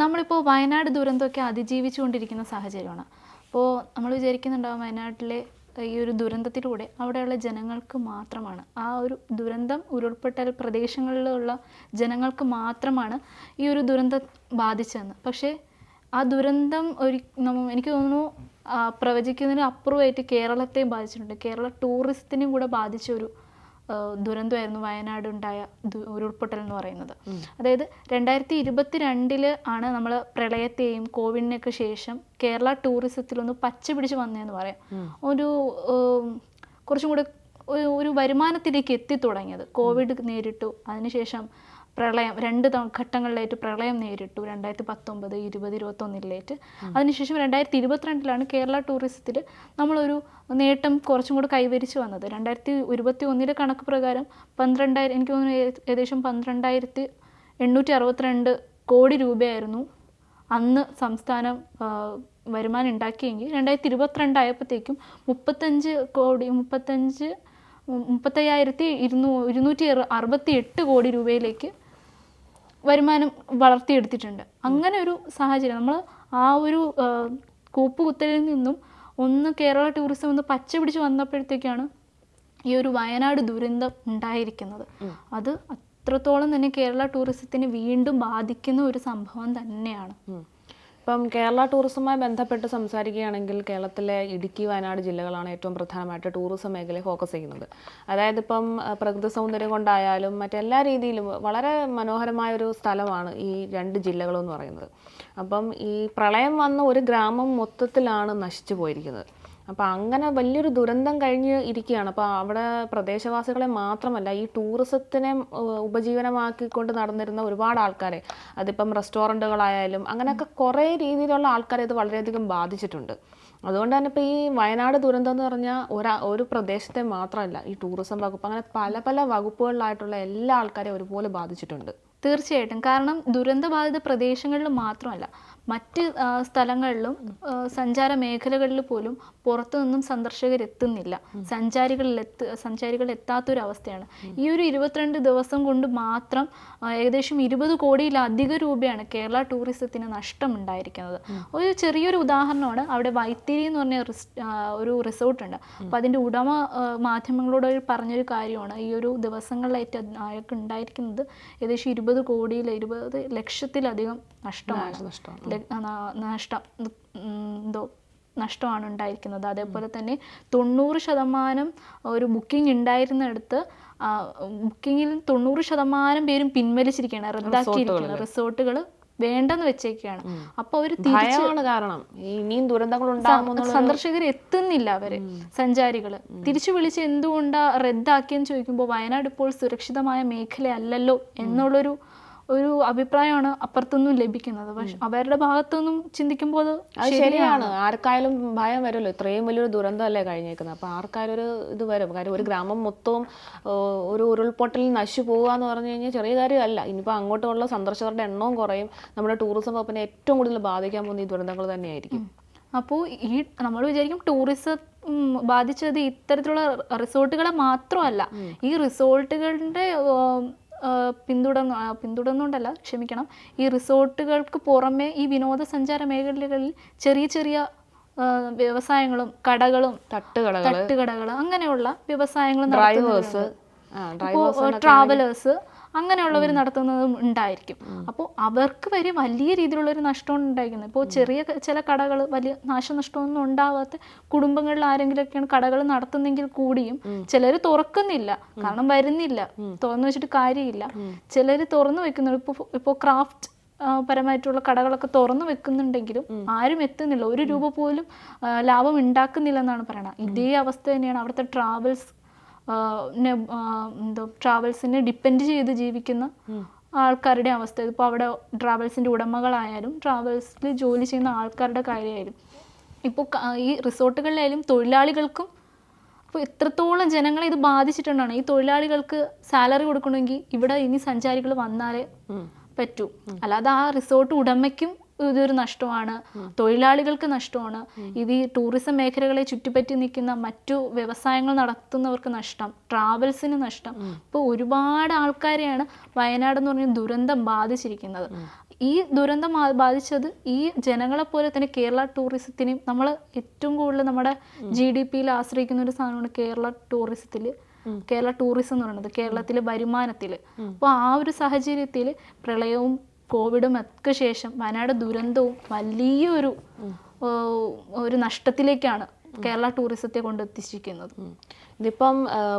നമ്മളിപ്പോൾ വയനാട് ദുരന്തമൊക്കെ അതിജീവിച്ചുകൊണ്ടിരിക്കുന്ന സാഹചര്യമാണ്. അപ്പോൾ നമ്മൾ വിചാരിക്കുന്നുണ്ടാവും വയനാട്ടിലെ ഈ ഒരു ദുരന്തത്തിലൂടെ അവിടെയുള്ള ജനങ്ങൾക്ക് മാത്രമാണ്. ആ ഒരു ദുരന്തം ഉരുൾപൊട്ടൽ പ്രദേശങ്ങളിലുള്ള ജനങ്ങൾക്ക് മാത്രമാണ് ഈ ഒരു ദുരന്തം ബാധിച്ചതെന്ന്. പക്ഷേ ആ ദുരന്തം ഒരു എനിക്ക് തോന്നുന്നു പ്രവചിക്കുന്നതിന് അപ്പുറമായിട്ട് കേരളത്തെയും ബാധിച്ചിട്ടുണ്ട്. കേരള ടൂറിസത്തിനും കൂടെ ബാധിച്ച ഒരു ദുരന്തമായിരുന്നു വയനാട് ഉണ്ടായ ദു- ഉരുൾപൊട്ടൽ എന്ന് പറയുന്നത് അതായത് രണ്ടായിരത്തി ഇരുപത്തി രണ്ടിൽ ആണ് നമ്മൾ പ്രളയത്തെയും കോവിഡിനൊക്കെ ശേഷം കേരള ടൂറിസത്തിലൊന്ന് പച്ച പിടിച്ച് വന്നതെന്ന് പറയാം. ഒരു കുറച്ചും കൂടെ ഒരു- ഒരു വരുമാനത്തിലേക്ക് എത്തി തുടങ്ങിയത്. കോവിഡ് നേരിട്ടു. അതിനുശേഷം പ്രളയം രണ്ട് ഘട്ടങ്ങളിലായിട്ട് പ്രളയം നേരിട്ടു. രണ്ടായിരത്തി പത്തൊമ്പത് ഇരുപത് ഇരുപത്തൊന്നിലേറ്റ്. അതിനുശേഷം രണ്ടായിരത്തി ഇരുപത്തിരണ്ടിലാണ് കേരള ടൂറിസത്തിൽ നമ്മളൊരു നേട്ടം കുറച്ചും കൂടി കൈവരിച്ചു വന്നത്. രണ്ടായിരത്തി ഇരുപത്തി ഒന്നിലെ കണക്ക് പ്രകാരം പന്ത്രണ്ടായിരം എനിക്ക് തോന്നുന്നു ഏകദേശം പന്ത്രണ്ടായിരത്തി എണ്ണൂറ്റി അറുപത്തിരണ്ട് കോടി രൂപയായിരുന്നു അന്ന് സംസ്ഥാനം വരുമാനം ഉണ്ടാക്കിയെങ്കിൽ. രണ്ടായിരത്തി ഇരുപത്തിരണ്ടായപ്പോഴത്തേക്കും മുപ്പത്തഞ്ച് കോടി മുപ്പത്തഞ്ച് മുപ്പത്തയ്യായിരത്തി ഇരുന്നൂ ഇരുന്നൂറ്റി അറു- അറുപത്തി എട്ട് കോടി രൂപയിലേക്ക് വരുമാനം വളർത്തിയെടുത്തിട്ടുണ്ട്. അങ്ങനെ ഒരു സാഹചര്യം. നമ്മൾ ആ ഒരു കൂപ്പുകുത്തലിൽ നിന്നും ഒന്ന് കേരള ടൂറിസം ഒന്ന് പച്ച പിടിച്ച് വന്നപ്പോഴത്തേക്കാണ് ഈ ഒരു വയനാട് ദുരന്തം ഉണ്ടായിരിക്കുന്നത്. അത് അത്രത്തോളം തന്നെ കേരള ടൂറിസത്തിന് വീണ്ടും ബാധിക്കുന്ന ഒരു സംഭവം തന്നെയാണ്. ഇപ്പം കേരള ടൂറിസവുമായി ബന്ധപ്പെട്ട് സംസാരിക്കുകയാണെങ്കിൽ കേരളത്തിലെ ഇടുക്കി വയനാട് ജില്ലകളാണ് ഏറ്റവും പ്രധാനമായിട്ട് ടൂറിസം മേഖലയെ ഫോക്കസ് ചെയ്യുന്നത്. അതായത് ഇപ്പം പ്രകൃതി സൗന്ദര്യം കൊണ്ടായാലും മറ്റെല്ലാ രീതിയിലും വളരെ മനോഹരമായ ഒരു സ്ഥലമാണ് ഈ രണ്ട് ജില്ലകളും എന്ന് പറയുന്നത്. അപ്പം ഈ പ്രളയം വന്ന ഒരു ഗ്രാമം മൊത്തത്തിലാണ് നശിച്ചു പോയിരിക്കുന്നത്. അപ്പോൾ അങ്ങനെ വലിയൊരു ദുരന്തം കഴിഞ്ഞ് ഇരിക്കുകയാണ്. അപ്പോൾ അവിടെ പ്രദേശവാസികളെ മാത്രമല്ല ഈ ടൂറിസത്തിനെ ഉപജീവനമാക്കിക്കൊണ്ട് നടന്നിരുന്ന ഒരുപാട് ആൾക്കാരെ അതിപ്പം റെസ്റ്റോറന്റുകളായാലും അങ്ങനെയൊക്കെ കുറേ രീതിയിലുള്ള ആൾക്കാരെ ഇത് വളരെയധികം ബാധിച്ചിട്ടുണ്ട്. അതുകൊണ്ട് തന്നെ ഇപ്പോൾ ഈ വയനാട് ദുരന്തം എന്ന് പറഞ്ഞാൽ ഒരാ ഒരു പ്രദേശത്തെ മാത്രമല്ല ഈ ടൂറിസം വകുപ്പ് അങ്ങനെ പല പല വകുപ്പുകളിലായിട്ടുള്ള എല്ലാ ആൾക്കാരെയും ഒരുപോലെ ബാധിച്ചിട്ടുണ്ട്. തീർച്ചയായിട്ടും. കാരണം ദുരന്തബാധിത പ്രദേശങ്ങളിൽ മാത്രമല്ല മറ്റ് സ്ഥലങ്ങളിലും സഞ്ചാര മേഖലകളിൽ പോലും പുറത്തുനിന്നും സന്ദർശകർ എത്തുന്നില്ല സഞ്ചാരികളിൽ എത്ത് സഞ്ചാരികൾ എത്താത്തൊരവസ്ഥയാണ് ഈ ഒരു ഇരുപത്തിരണ്ട് ദിവസം കൊണ്ട് മാത്രം ഏകദേശം ഇരുപത് കോടിയിലധികം രൂപയാണ് കേരള ടൂറിസത്തിന് നഷ്ടമുണ്ടായിരിക്കുന്നത്. ഒരു ചെറിയൊരു ഉദാഹരണമാണ് അവിടെ വൈത്തിരി എന്ന് പറഞ്ഞ ഒരു റിസോർട്ട് ഉണ്ട് അപ്പോൾ അതിന്റെ ഉടമ മാധ്യമങ്ങളോട് പറഞ്ഞൊരു കാര്യമാണ്. ഈ ഒരു ദിവസങ്ങളിലായിട്ട് അയാൾക്ക് ഉണ്ടായിരിക്കുന്നത് ഏകദേശം ഇരുപത് കോടിയിൽ ഇരുപത് ലക്ഷത്തിലധികം നഷ്ടമാണ്. നഷ്ടമാണ്. നഷ്ടം എന്തോ നഷ്ടമാണ് ഉണ്ടായിരിക്കുന്നത്. അതേപോലെ തന്നെ തൊണ്ണൂറ് ശതമാനം ഒരു ബുക്കിംഗ് ഉണ്ടായിരുന്നിടത്ത് ബുക്കിങ്ങിൽ തൊണ്ണൂറ് ശതമാനം പേരും പിൻവലിച്ചിരിക്കുകയാണ് റദ്ദാക്കിയിരിക്കുകയാണ്. റിസോർട്ടുകൾ വേണ്ടെന്ന് വെച്ചേക്കാണ്. അപ്പൊ അവർ കാരണം. ഇനിയും ദുരന്തങ്ങൾ സന്ദർശകർ എത്തുന്നില്ല അവർ സഞ്ചാരികൾ. തിരിച്ചു വിളിച്ച് എന്തുകൊണ്ടാ റദ്ദാക്കിയെന്ന് ചോദിക്കുമ്പോൾ വയനാട് ഇപ്പോൾ സുരക്ഷിതമായ മേഖലയല്ലല്ലോ എന്നുള്ളൊരു ഒരു അഭിപ്രായമാണ് അപ്പുറത്തുനിന്നും ലഭിക്കുന്നത്. പക്ഷെ അവരുടെ ഭാഗത്തുനിന്നും ചിന്തിക്കുമ്പോൾ അത് ശരിയാണ്. ആർക്കായാലും ഭയം വരുമല്ലോ. ഇത്രയും വലിയൊരു ദുരന്തമല്ലേ കഴിഞ്ഞേക്കുന്നത്. അപ്പോൾ ആർക്കായാലും ഒരു ഇത് വരും. കാര്യം ഒരു ഗ്രാമം മൊത്തവും ഒരു ഉരുൾപൊട്ടൽ നശിച്ചു പോകുക എന്ന് പറഞ്ഞു കഴിഞ്ഞാൽ ചെറിയ കാര്യമല്ല. ഇനിയിപ്പോൾ അങ്ങോട്ടുള്ള സന്ദർശകരുടെ എണ്ണവും കുറയും. നമ്മുടെ ടൂറിസം വകുപ്പിനെ ഏറ്റവും കൂടുതൽ ബാധിക്കാൻ പോകുന്ന ഈ ദുരന്തങ്ങൾ തന്നെയായിരിക്കും. അപ്പോൾ ഈ നമ്മൾ വിചാരിക്കും ടൂറിസം ബാധിച്ചത് ഇത്തരത്തിലുള്ള റിസോർട്ടുകളെ മാത്രമല്ല. ഈ റിസോർട്ടുകളുടെ പിന്തുടർന്ന് പിന്തുടർന്നുകൊണ്ടല്ല ക്ഷമിക്കണം. ഈ റിസോർട്ടുകൾക്ക് പുറമെ ഈ വിനോദസഞ്ചാര മേഖലകളിൽ ചെറിയ ചെറിയ വ്യവസായങ്ങളും കടകളും തട്ടുകടകൾ തട്ടുകടകൾ അങ്ങനെയുള്ള വ്യവസായങ്ങളും ട്രാവലേഴ്സ് അങ്ങനെയുള്ളവർ നടത്തുന്നതും ഉണ്ടായിരിക്കും. അപ്പോൾ അവർക്ക് വരെ വലിയ രീതിയിലുള്ള ഒരു നഷ്ടമാണ് ഉണ്ടായിരിക്കുന്നത്. ഇപ്പോൾ ചെറിയ ചില കടകൾ വലിയ നാശനഷ്ടമൊന്നും ഉണ്ടാവാത്ത കുടുംബങ്ങളിൽ ആരെങ്കിലുമൊക്കെയാണ് കടകൾ നടത്തുന്നെങ്കിൽ കൂടിയും ചിലർ തുറക്കുന്നില്ല. കാരണം വരുന്നില്ല. തുറന്നു വെച്ചിട്ട് കാര്യമില്ല. ചിലർ തുറന്നു വെക്കുന്നുണ്ട്. ഇപ്പോൾ ഇപ്പോൾ ക്രാഫ്റ്റ് പരമായിട്ടുള്ള കടകളൊക്കെ തുറന്നു വെക്കുന്നുണ്ടെങ്കിലും ആരും എത്തുന്നില്ല. ഒരു രൂപ പോലും ലാഭം ഉണ്ടാക്കുന്നില്ല എന്നാണ് പറയുന്നത് ഇതേ അവസ്ഥ തന്നെയാണ് അവിടുത്തെ ട്രാവൽസ് എന്തോ ട്രാവൽസിനെ ഡിപ്പെൻഡ് ചെയ്ത് ജീവിക്കുന്ന ആൾക്കാരുടെ അവസ്ഥ. ഇപ്പോൾ അവിടെ ട്രാവൽസിന്റെ ഉടമകളായാലും ട്രാവൽസിൽ ജോലി ചെയ്യുന്ന ആൾക്കാരുടെ കാര്യമായാലും. ഇപ്പോൾ ഈ റിസോർട്ടുകളിലായാലും തൊഴിലാളികൾക്കും അപ്പോൾ എത്രത്തോളം ജനങ്ങളെ ഇത് ബാധിച്ചിട്ടുണ്ടാണ്. ഈ തൊഴിലാളികൾക്ക് സാലറി കൊടുക്കണമെങ്കിൽ ഇവിടെ ഇനി സഞ്ചാരികൾ വന്നാലേ പറ്റൂ. അല്ലാതെ ആ റിസോർട്ട് ഉടമയ്ക്കും ഇതൊരു നഷ്ടമാണ്. തൊഴിലാളികൾക്ക് നഷ്ടമാണ്. ഇത് ഈ ടൂറിസം മേഖലകളെ ചുറ്റിപ്പറ്റി നിൽക്കുന്ന മറ്റു വ്യവസായങ്ങൾ നടത്തുന്നവർക്ക് നഷ്ടം. ട്രാവൽസിന് നഷ്ടം. ഇപ്പോൾ ഒരുപാട് ആൾക്കാരെയാണ് വയനാട് എന്ന് പറഞ്ഞ ദുരന്തം ബാധിച്ചിരിക്കുന്നത്. ഈ ദുരന്തം ബാധിച്ചത് ഈ ജനങ്ങളെ പോലെ തന്നെ കേരള ടൂറിസത്തിനെയും നമ്മൾ ഏറ്റവും കൂടുതൽ നമ്മുടെ ജി ഡി പിയിൽ ആശ്രയിക്കുന്ന ഒരു സാധനമാണ് കേരള ടൂറിസത്തിൽ കേരള ടൂറിസം എന്ന് പറയുന്നത് കേരളത്തിലെ വരുമാനത്തിൽ അപ്പോൾ ആ ഒരു സാഹചര്യത്തിൽ പ്രളയവും കോവിഡും ഒക്കെ ശേഷം വയനാട് ദുരന്തവും വലിയൊരു ഒരു നഷ്ടത്തിലേക്കാണ് കേരള ടൂറിസത്തെ കൊണ്ടെത്തിച്ചിരിക്കുന്നത്. ഇതിപ്പം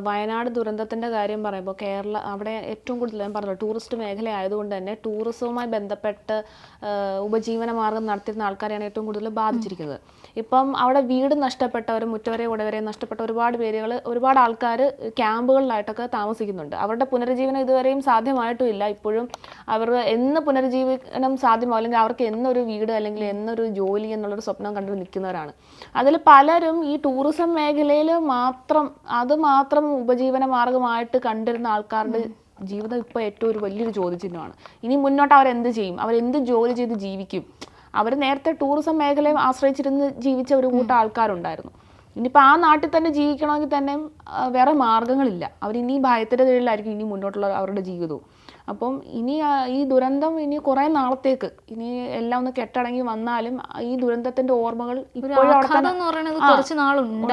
വയനാട് ദുരന്തത്തിന്റെ കാര്യം പറയുമ്പോൾ കേരള അവിടെ ഏറ്റവും കൂടുതൽ ഞാൻ പറഞ്ഞു ടൂറിസ്റ്റ് മേഖല ആയതുകൊണ്ട് തന്നെ ടൂറിസവുമായി ബന്ധപ്പെട്ട് ഉപജീവന മാർഗം നടത്തിയിരുന്ന ആൾക്കാരെയാണ് ഏറ്റവും കൂടുതൽ ബാധിച്ചിരിക്കുന്നത്. ഇപ്പം അവിടെ വീട് നഷ്ടപ്പെട്ടവർ മുറ്റവരെ ഉടവരെ നഷ്ടപ്പെട്ട ഒരുപാട് പേരുകൾ ഒരുപാട് ആൾക്കാർ ക്യാമ്പുകളിലായിട്ടൊക്കെ താമസിക്കുന്നുണ്ട്. അവരുടെ പുനരുജ്ജീവനം ഇതുവരെയും സാധ്യമായിട്ടുമില്ല. ഇപ്പോഴും അവർ എന്ന് പുനരുജ്ജീവനം സാധ്യമാവും അല്ലെങ്കിൽ അവർക്ക് എന്നൊരു വീട് അല്ലെങ്കിൽ എന്നൊരു ജോലി എന്നുള്ളൊരു സ്വപ്നം കണ്ടു നിൽക്കുന്നവരാണ്. അതിൽ പലരും ഈ ടൂറിസം മേഖലയിൽ മാത്രം അത് മാത്രം ഉപജീവന മാർഗമായിട്ട് കണ്ടിരുന്ന ആൾക്കാരുടെ ജീവിതം ഇപ്പോൾ ഏറ്റവും ഒരു വലിയൊരു ചോദ്യചിഹ്നമാണ്. ഇനി മുന്നോട്ട് അവരെന്ത് ചെയ്യും? അവരെന്ത് ജോലി ചെയ്ത് ജീവിക്കും? അവർ നേരത്തെ ടൂറിസം മേഖലയെ ആശ്രയിച്ചിരുന്ന് ജീവിച്ച ഒരു കൂട്ടം ആൾക്കാരുണ്ടായിരുന്നു. ഇനിയിപ്പോൾ ആ നാട്ടിൽ തന്നെ ജീവിക്കണമെങ്കിൽ തന്നെ വേറെ മാർഗങ്ങളില്ല അവർ ഇനി ഭയത്തിന്റെ കീഴിലായിരിക്കും ഇനി മുന്നോട്ടുള്ള അവരുടെ ജീവിതവും. അപ്പം ഇനി ഈ ദുരന്തം ഇനി കുറേ നാളത്തേക്ക് ഇനി എല്ലാം ഒന്ന് കെട്ടടങ്ങി വന്നാലും ഈ ദുരന്തത്തിന്റെ ഓർമ്മകൾ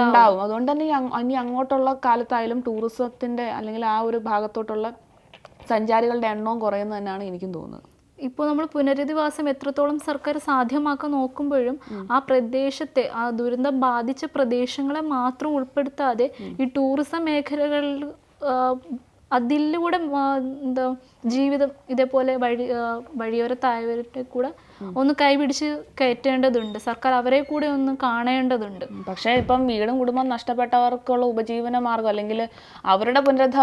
ഉണ്ടാവും. അതുകൊണ്ട് തന്നെ ഇനി അങ്ങോട്ടുള്ള കാലത്തായാലും ടൂറിസത്തിന്റെ അല്ലെങ്കിൽ ആ ഒരു ഭാഗത്തോട്ടുള്ള സഞ്ചാരികളുടെ എണ്ണവും കുറയുന്നു തന്നെയാണ് എനിക്കും തോന്നുന്നത്. ഇപ്പോൾ നമ്മൾ പുനരധിവാസം എത്രത്തോളം സർക്കാർ സാധ്യമാക്കാൻ നോക്കുമ്പോഴും ആ പ്രദേശത്തെ ആ ദുരന്തം ബാധിച്ച പ്രദേശങ്ങളെ മാത്രം ഉൾപ്പെടുത്താതെ ഈ ടൂറിസം മേഖലകളിൽ അതിലൂടെ എന്താ ജീവിതം ഇതേപോലെ വഴി വഴിയോരത്തായവരുടെ കൂടെ ഒന്ന് കൈപിടിച്ച് കയറ്റേണ്ടതുണ്ട്. സർക്കാർ അവരെ കൂടെ ഒന്ന് കാണേണ്ടതുണ്ട്. പക്ഷേ ഇപ്പം വീടും കുടുംബം നഷ്ടപ്പെട്ടവർക്കുള്ള ഉപജീവന മാർഗം അല്ലെങ്കിൽ അവരുടെ പുനരധ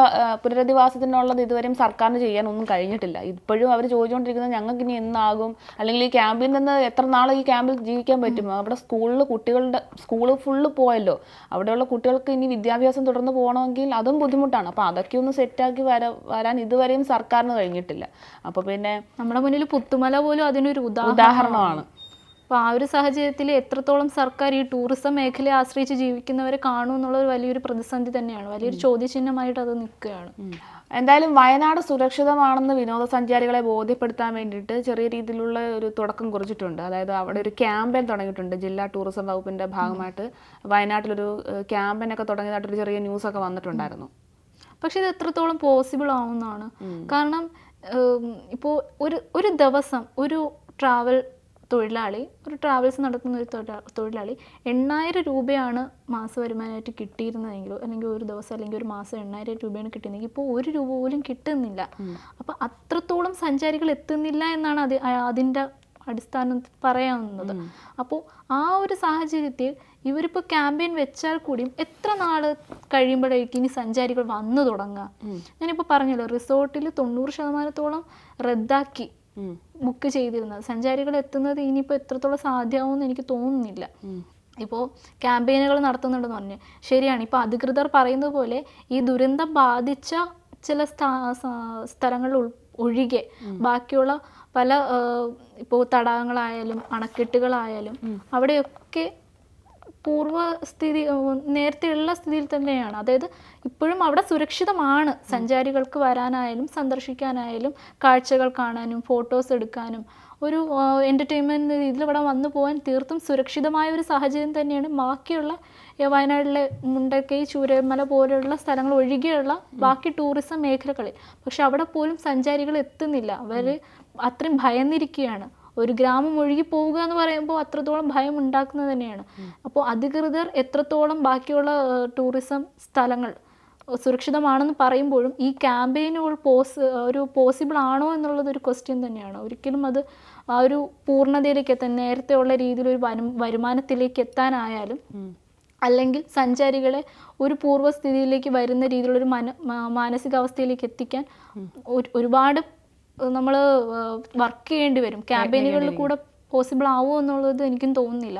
പുനരധിവാസത്തിനുള്ളത് ഇതുവരെയും സർക്കാരിന് ചെയ്യാൻ ഒന്നും കഴിഞ്ഞിട്ടില്ല. ഇപ്പോഴും അവർ ചോദിച്ചുകൊണ്ടിരിക്കുന്നത് ഞങ്ങൾക്ക് ഇനി എന്നാകും? അല്ലെങ്കിൽ ഈ ക്യാമ്പിൽ നിന്ന് എത്ര നാൾ ഈ ക്യാമ്പിൽ ജീവിക്കാൻ പറ്റും? അവിടെ സ്കൂളിൽ കുട്ടികളുടെ സ്കൂൾ ഫുള്ള് പോയല്ലോ. അവിടെയുള്ള കുട്ടികൾക്ക് ഇനി വിദ്യാഭ്യാസം തുടർന്ന് പോകണമെങ്കിൽ അതും ബുദ്ധിമുട്ടാണ്. അപ്പോൾ അതൊക്കെ ഒന്ന് സെറ്റാക്കി വര വരാൻ ഇതുവരെയും സർക്കാരിന് കഴിഞ്ഞിട്ടില്ല. അപ്പോൾ പിന്നെ നമ്മുടെ മുന്നിൽ പുത്തുമല പോലും അതിനൊരു ഉദാഹരണമാണ്. അപ്പോൾ ആ ഒരു സാഹചര്യത്തിൽ എത്രത്തോളം സർക്കാർ ഈ ടൂറിസം മേഖലയെ ആശ്രയിച്ച് ജീവിക്കുന്നവരെ കാണും എന്നുള്ളത് വലിയൊരു പ്രതിസന്ധി തന്നെയാണ്. വലിയൊരു ചോദ്യചിഹ്നമായിട്ട് അത് നിൽക്കുകയാണ്. എന്തായാലും വയനാട് സുരക്ഷിതമാണെന്ന് വിനോദസഞ്ചാരികളെ ബോധ്യപ്പെടുത്താൻ വേണ്ടിയിട്ട് ചെറിയ രീതിയിലുള്ള ഒരു തുടക്കം കുറിച്ചിട്ടുണ്ട്. അതായത് അവിടെ ഒരു ക്യാമ്പയിൻ തുടങ്ങിയിട്ടുണ്ട് ജില്ലാ ടൂറിസം വകുപ്പിന്റെ ഭാഗമായിട്ട്. വയനാട്ടിലൊരു ക്യാമ്പയിനൊക്കെ തുടങ്ങിയതായിട്ടൊരു ചെറിയ ന്യൂസ് ഒക്കെ വന്നിട്ടുണ്ടായിരുന്നു. പക്ഷെ ഇത് എത്രത്തോളം പോസിബിൾ ആവുന്നതാണ് കാരണം ഇപ്പോൾ ഒരു ഒരു ദിവസം ഒരു ട്രാവൽ തൊഴിലാളി ഒരു ട്രാവൽസ് നടത്തുന്ന ഒരു തൊഴിലാളി എണ്ണായിരം രൂപയാണ് മാസ വരുമാനമായിട്ട് കിട്ടിയിരുന്നതെങ്കിലും അല്ലെങ്കിൽ ഒരു ദിവസം അല്ലെങ്കിൽ ഒരു മാസം എണ്ണായിരം രൂപയാണ് കിട്ടുന്നതെങ്കിൽ ഇപ്പോൾ ഒരു രൂപ പോലും കിട്ടുന്നില്ല. അപ്പോൾ അത്രത്തോളം സഞ്ചാരികൾ എത്തുന്നില്ല എന്നാണ് അത് അതിന്റെ അടിസ്ഥാനം പറയാവുന്നത്. അപ്പോൾ ആ ഒരു സാഹചര്യത്തിൽ ഇവരിപ്പോൾ ക്യാമ്പയിൻ വെച്ചാൽ കൂടിയും എത്ര നാൾ കഴിയുമ്പോഴേക്കും ഇനി സഞ്ചാരികൾ വന്നു തുടങ്ങുക? ഞാനിപ്പോൾ പറഞ്ഞല്ലോ റിസോർട്ടിൽ തൊണ്ണൂറ് ശതമാനത്തോളം റദ്ദാക്കി. ബുക്ക് ചെയ്തിരുന്നത്. സഞ്ചാരികൾ എത്തുന്നത് ഇനിയിപ്പോൾ എത്രത്തോളം സാധ്യമാവുമെന്ന് എനിക്ക് തോന്നുന്നില്ല. ഇപ്പോൾ ക്യാമ്പയിനുകൾ നടത്തുന്നുണ്ടെന്ന് പറഞ്ഞു. ശരിയാണ് ഇപ്പോൾ അധികൃതർ പറയുന്നത് പോലെ ഈ ദുരന്തം ബാധിച്ച ചില സ്ഥലങ്ങളിൽ ഒഴികെ ബാക്കിയുള്ള പല ഇപ്പോൾ തടാകങ്ങളായാലും അണക്കെട്ടുകളായാലും അവിടെയൊക്കെ പൂർവസ്ഥിതി സ്ഥിതി നേരത്തെയുള്ള സ്ഥിതിയിൽ തന്നെയാണ്. അതായത് ഇപ്പോഴും അവിടെ സുരക്ഷിതമാണ്. സഞ്ചാരികൾക്ക് വരാനായാലും സന്ദർശിക്കാനായാലും കാഴ്ചകൾ കാണാനും ഫോട്ടോസ് എടുക്കാനും ഒരു എന്റർടൈൻമെന്റ് രീതിയിൽ ഇവിടെ വന്നു പോകാൻ തീർത്തും സുരക്ഷിതമായ ഒരു സാഹചര്യം തന്നെയാണ്. ബാക്കിയുള്ള വയനാട്ടിലെ മുണ്ടക്കൈ ചൂരമല പോലെയുള്ള സ്ഥലങ്ങൾ ഒഴികെയുള്ള ബാക്കി ടൂറിസം മേഖലകളിൽ. പക്ഷെ അവിടെ പോലും സഞ്ചാരികൾ എത്തുന്നില്ല. അവർ അത്രയും ഭയന്നിരിക്കുകയാണ്. ഒരു ഗ്രാമം ഒഴുകി പോവുക എന്ന് പറയുമ്പോൾ അത്രത്തോളം ഭയം ഉണ്ടാക്കുന്നത് തന്നെയാണ്. അപ്പോൾ അധികൃതർ എത്രത്തോളം ബാക്കിയുള്ള ടൂറിസം സ്ഥലങ്ങൾ സുരക്ഷിതമാണെന്ന് പറയുമ്പോഴും ഈ ക്യാമ്പയിനുകൾ പോസ് ഒരു പോസിബിൾ ആണോ എന്നുള്ളത് ഒരു ക്വസ്റ്റ്യൻ തന്നെയാണ്. ഒരിക്കലും അത് ആ ഒരു പൂർണതയിലേക്ക് എത്താൻ നേരത്തെ ഉള്ള രീതിയിൽ ഒരു വരും വരുമാനത്തിലേക്ക് എത്താനായാലും അല്ലെങ്കിൽ സഞ്ചാരികളെ ഒരു പൂർവസ്ഥിതിയിലേക്ക് വരുന്ന രീതിയിലുള്ളൊരു മന മാനസികാവസ്ഥയിലേക്ക് എത്തിക്കാൻ ഒരുപാട് നമ്മൾ വർക്ക് ചെയ്യേണ്ടി വരും. ക്യാമ്പയിനുകളിൽ കൂടെ പോസിബിൾ ആവുമോ എന്നുള്ളത് എനിക്കും തോന്നുന്നില്ല.